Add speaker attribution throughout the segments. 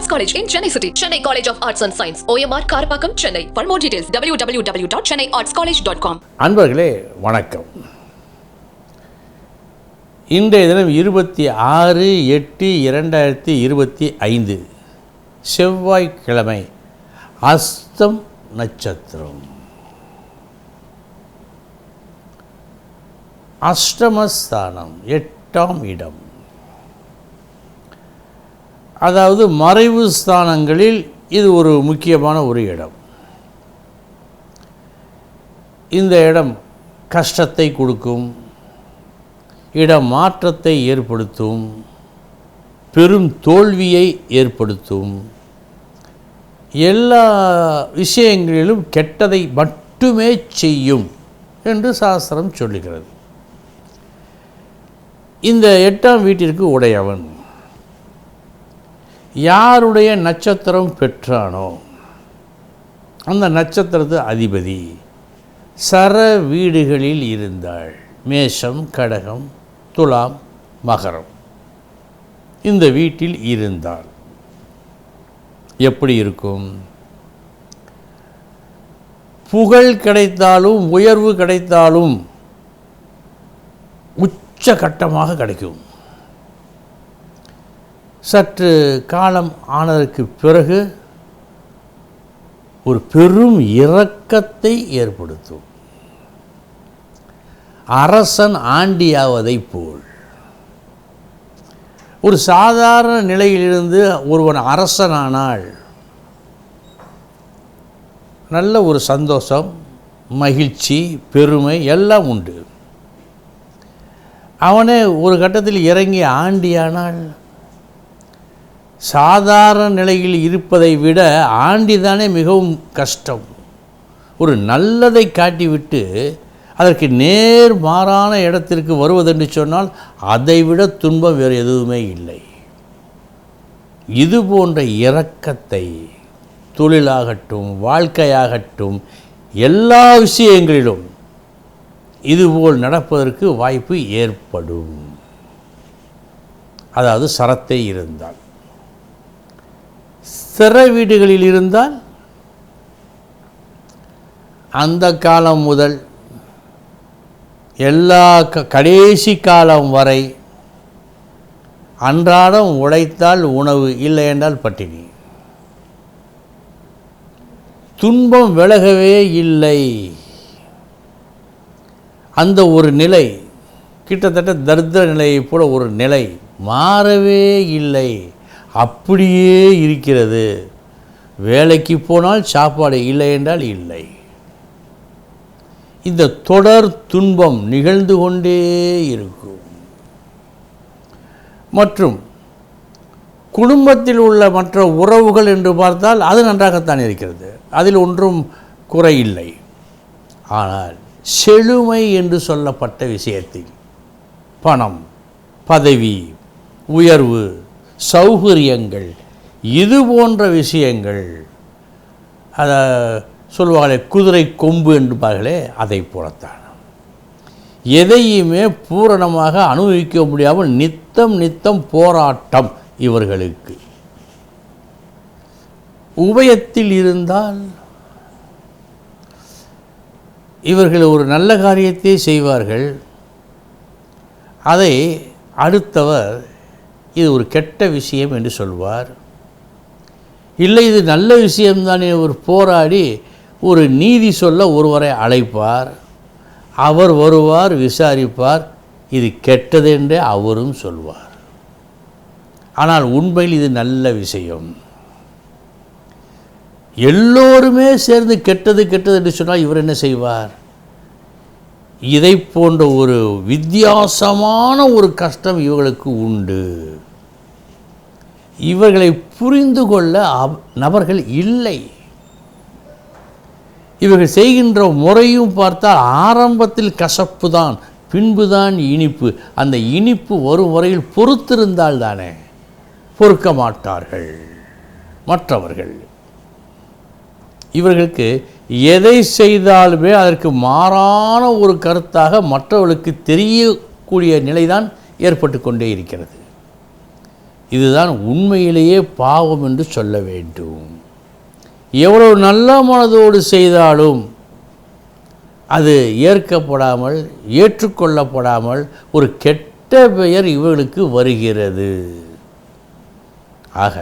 Speaker 1: Arts college in Chennai city Chennai college of arts and science OMR Karapakkam Chennai for more details W W W dot Chennai arts college dot com
Speaker 2: அன்பர்களே வணக்கம் இன்றைய தினம் இருபத்தி ஆறு எட்டு இரண்டாயிரத்தி இருபத்தி ஐந்து செவ்வாய்க்கிழமை அஸ்தம் நட்சத்திரம் அஷ்டமஸ்தானம் எட்டாம் இடம் அதாவது மறைவு ஸ்தானங்களில் இது ஒரு முக்கியமான ஒரு இடம். இந்த இடம் கஷ்டத்தை கொடுக்கும் இடம் மாற்றத்தை ஏற்படுத்தும் பெரும் தோல்வியை ஏற்படுத்தும். எல்லா விஷயங்களிலும் கெட்டதை மட்டுமே செய்யும் என்று சாஸ்திரம் சொல்லுகிறது. இந்த எட்டாம் வீட்டிற்கு உடையவன். யாருடைய நட்சத்திரம் பெற்றானோ அந்த நட்சத்திரத்து அதிபதி சர வீடுகளில் இருந்தாள். மேஷம் கடகம் துலாம் மகரம். இந்த வீட்டில் இருந்தாள். எப்படி இருக்கும்? புகழ் கிடைத்தாலும் உயர்வு கிடைத்தாலும் உச்சகட்டமாக கிடைக்கும். சற்று காலம் ஆனதற்கு பிறகு ஒரு பெரும் இரக்கத்தை ஏற்படுத்தும். அரசன் ஆண்டியாவதைப் போல். ஒரு சாதாரண நிலையிலிருந்து ஒருவன் அரசனானால் நல்ல ஒரு சந்தோஷம் மகிழ்ச்சி பெருமை எல்லாம் உண்டு. அவனே ஒரு கட்டத்தில் இறங்கி ஆண்டியானால் சாதாரண நிலையில் இருப்பதை விட ஆண்டிதானே மிகவும் கஷ்டம். ஒரு நல்லதை காட்டிவிட்டு அதற்கு நேர் மாறான இடத்திற்கு வருவதென்று சொன்னால் அதைவிட துன்பம் வேறு எதுவுமே இல்லை. இது போன்ற இரக்கத்தை தொழிலாகட்டும் வாழ்க்கையாகட்டும் எல்லா விஷயங்களிலும் இதுபோல் நடப்பதற்கு வாய்ப்பு ஏற்படும். அதாவது சரத்தை இருந்தால். சிறை வீடுகளில் இருந்தால் அந்த காலம் முதல் எல்லா க கடைசி காலம் வரை அன்றாடம் உழைத்தால் உணவு இல்லை என்றால் பட்டினி. துன்பம் விலகவே இல்லை. அந்த ஒரு நிலை கிட்டத்தட்ட தரித்திர நிலையை போல ஒரு நிலை மாறவே இல்லை. அப்படியே இருக்கிறது. வேலைக்கு போனால் சாப்பாடு இல்லை என்றால் இல்லை. இந்த தொடர் துன்பம் நிகழ்ந்து கொண்டே இருக்கும். மற்றும் குடும்பத்தில் உள்ள மற்ற உறவுகள் என்று பார்த்தால் அது நன்றாகத்தான் இருக்கிறது. அதில் ஒன்றும் குறையில்லை ஆனால் செழுமை என்று சொல்லப்பட்ட விஷயத்தில் பணம் பதவி உயர்வு சௌகரியங்கள் இது போன்ற விஷயங்கள். அதை சொல்லுவாங்களே குதிரை கொம்பு என்பார்களே அதை போலத்தான். எதையுமே பூரணமாக அனுபவிக்க முடியாமல் நித்தம் நித்தம் போராட்டம் இவர்களுக்கு. உபயத்தில் இருந்தால் இவர்கள் ஒரு நல்ல காரியத்தை செய்வார்கள். அதை அடுத்தவர் இது ஒரு கெட்ட விஷயம் என்று சொல்வார். இல்லை இது நல்ல விஷயம்தானே ஒரு போராடி ஒரு நீதி சொல்ல ஒருவரை அழைப்பார். அவர் வருவார் விசாரிப்பார். இது கெட்டதென்றே அவரும் சொல்வார். ஆனால் உண்மையில் இது நல்ல விஷயம். எல்லோருமே சேர்ந்து கெட்டது கெட்டது என்று சொன்னால் இவர் என்ன செய்வார்? இதை போன்ற ஒரு வித்தியாசமான ஒரு கஷ்டம் இவர்களுக்கு உண்டு. இவர்களை புரிந்து கொள்ள நபர்கள் இல்லை. இவர்கள் செய்கின்ற முறையும் பார்த்தால் ஆரம்பத்தில் கசப்பு தான் பின்புதான் இனிப்பு. அந்த இனிப்பு வரும் வரையில் பொறுத்திருந்தால் தானே பொறுக்க மாட்டார்கள். மற்றவர்கள் இவர்களுக்கு எதை செய்தாலுமே அதற்கு மாறான ஒரு கருத்தாக மற்றவர்களுக்கு தெரியக்கூடிய நிலைதான் ஏற்பட்டு கொண்டே இருக்கிறது. இதுதான் உண்மையிலேயே பாவம் என்று சொல்ல வேண்டும். எவ்வளவு நல்ல மனதோடு செய்தாலும் அது ஏற்கப்படாமல் ஏற்றுக்கொள்ளப்படாமல் ஒரு கெட்ட பெயர் இவர்களுக்கு வருகிறது. ஆக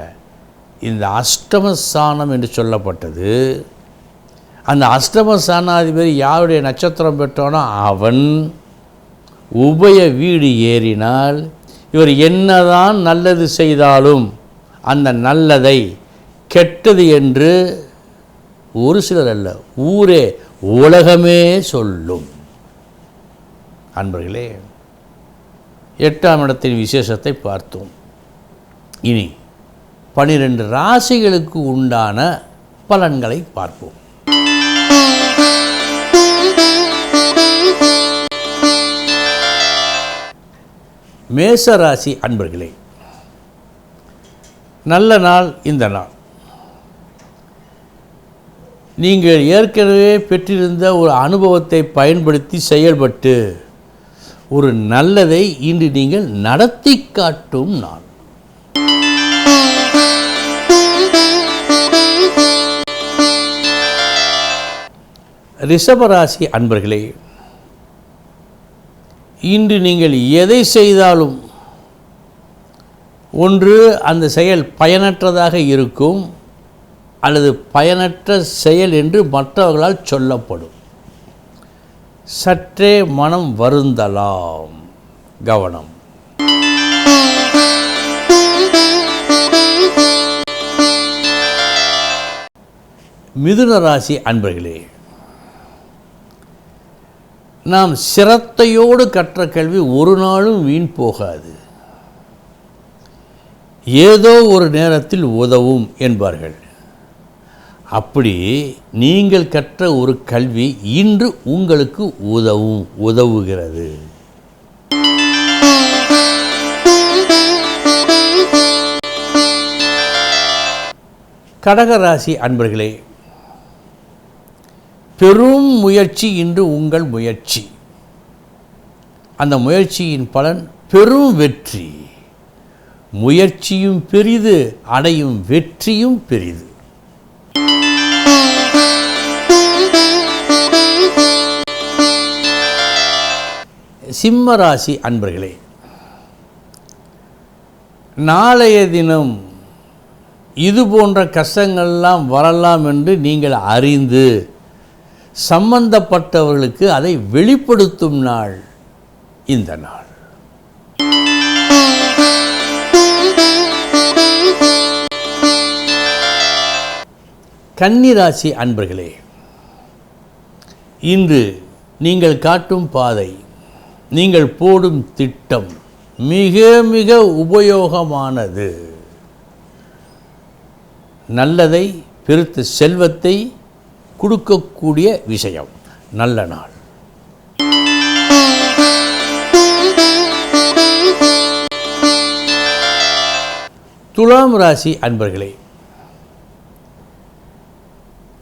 Speaker 2: இந்த அஷ்டமஸ்தானம் என்று சொல்லப்பட்டது. அந்த அஷ்டமஸ்தானாதிபதி யாருடைய நட்சத்திரம் பெற்றானோ அவன். உபய வீடு ஏறினால் இவர் என்னதான் நல்லது செய்தாலும் அந்த நல்லதை கெட்டது என்று ஒரு சிலர் அல்ல ஊரே உலகமே சொல்லும். அன்பர்களே எட்டாம் இடத்தின் விசேஷத்தை பார்த்தோம். இனி பனிரெண்டு ராசிகளுக்கு உண்டான பலன்களை பார்ப்போம். மேச ராசி அன்பர்களே நல்ல நாள் இந்த நாள். நீங்கள் ஏற்கனவே பெற்றிருந்த ஒரு அனுபவத்தை பயன்படுத்தி செயல்பட்டு ஒரு நல்லதை இன்று நீங்கள் நடத்தி காட்டும் நாள். ரிஷபராசி அன்பர்களே இன்று நீங்கள் எதை செய்தாலும் ஒன்று அந்த செயல் பயனற்றதாக இருக்கும் அல்லது பயனற்ற செயல் என்று மற்றவர்களால் சொல்லப்படும். சற்றே மனம் வருந்தலாம். கவனம். மிதுன ராசி அன்பர்களே நாம் சிரத்தையோடு கற்ற கல்வி ஒரு நாளும் வீண் போகாது. ஏதோ ஒரு நேரத்தில் உதவும் என்பார்கள். அப்படி நீங்கள் கற்ற ஒரு கல்வி இன்று உங்களுக்கு உதவும் உதவுகிறது. கடகராசி அன்பர்களே பெரும் முயற்சி இன்று உங்கள் முயற்சி. அந்த முயற்சியின் பலன் பெரும் வெற்றி. முயற்சியும் பெரிது அடையும் வெற்றியும் பெரிது. சிம்மராசி அன்பர்களே நாளைய தினம் இது போன்ற கஷ்டங்கள்லாம் வரலாம் என்று நீங்கள் அறிந்து சம்பந்தப்பட்டவர்களுக்கு அதை வெளிப்படுத்தும் நாள் இந்த நாள். கன்னிராசி அன்பர்களே இன்று நீங்கள் காட்டும் பாதை நீங்கள் போடும் திட்டம் மிக மிக உபயோகமானது. நல்லதை பெருத்த செல்வத்தை கொடுக்கக்கூடிய விஷயம். நல்ல நாள். துலாம் ராசி அன்பர்களே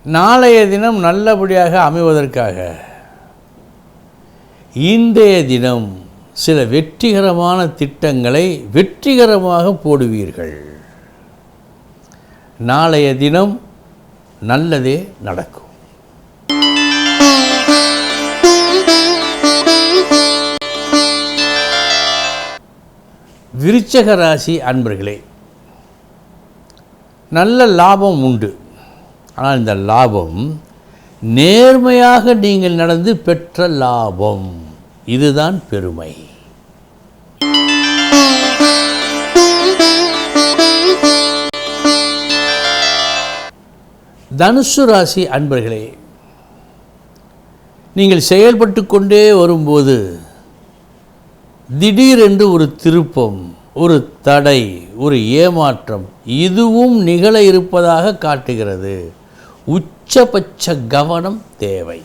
Speaker 2: நாளைய தினம் நல்லபடியாக அமைவதற்காக இன்றைய தினம் சில வெற்றிகரமான திட்டங்களை வெற்றிகரமாக போடுவீர்கள். நாளைய தினம் நல்லதே நடக்கும். விருச்சக ராசி அன்பர்களே நல்ல லாபம் உண்டு. ஆனால் இந்த லாபம் நேர்மையாக நீங்கள் நடந்து பெற்ற லாபம். இதுதான் பெருமை. தனுசு ராசி அன்பர்களே நீங்கள் செயல்பட்டு கொண்டே வரும்போது திடீரென்று ஒரு திருப்பம் ஒரு தடை ஒரு ஏமாற்றம் இதுவும் நிகழ இருப்பதாக காட்டுகிறது. உச்சபட்ச கவனம் தேவை.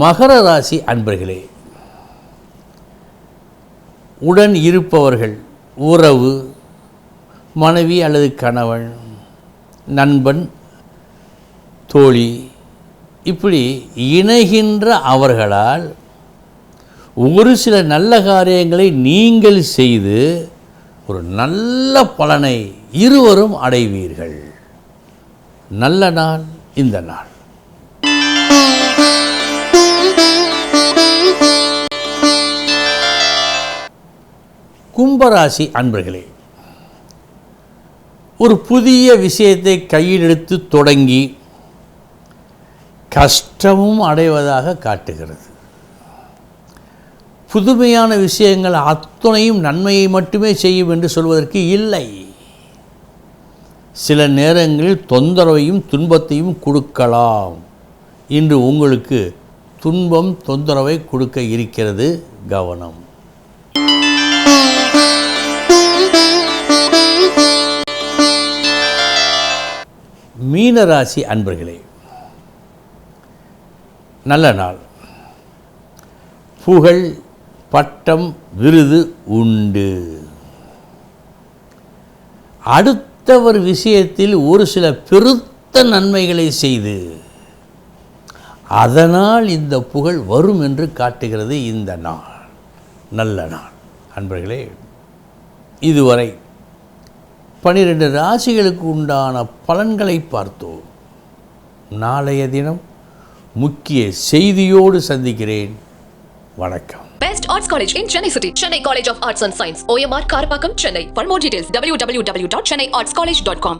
Speaker 2: மகர ராசி அன்பர்களே உடன் இருப்பவர்கள் உறவு மனைவி அல்லது கணவன் நண்பன் தோழி இப்படி இணைகின்ற அவர்களால் ஒரு சில நல்ல காரியங்களை நீங்கள் செய்து ஒரு நல்ல பலனை இருவரும் அடைவீர்கள். நல்ல நாள் இந்த நாள். கும்பராசி அன்பர்களே ஒரு புதிய விஷயத்தை கையில் எடுத்து தொடங்கி கஷ்டமும் அடைவதாக காட்டுகிறது. புதுமையான விஷயங்கள் அத்துணையும் நன்மையை மட்டுமே செய்யும் என்று சொல்வதற்கு இல்லை. சில நேரங்களில் தொந்தரவையும் துன்பத்தையும் கொடுக்கலாம். இன்று உங்களுக்கு துன்பம் தொந்தரவை கொடுக்க இருக்கிறது கவனம். மீனராசி அன்பர்களே நல்ல நாள். புகழ் பட்டம் விருது உண்டு. அடுத்தவர் விஷயத்தில் ஒரு சில பெருத்த நன்மைகளை செய்து அதனால் இந்த புகழ் வரும் என்று காட்டுகிறது இந்த நாள். நல்ல நாள். அன்பர்களே இதுவரை பனிரெண்டு ராசிகளுக்கு உண்டான பலன்களை பார்த்தோம். நாளைய தினம் முக்கிய செய்தியோடு சந்திக்கிறேன் வணக்கம்
Speaker 1: Best Arts College in Chennai City. Chennai College of Arts and Science. OMR Karapakam, Chennai. For more details, www.chennaiartscollege.com.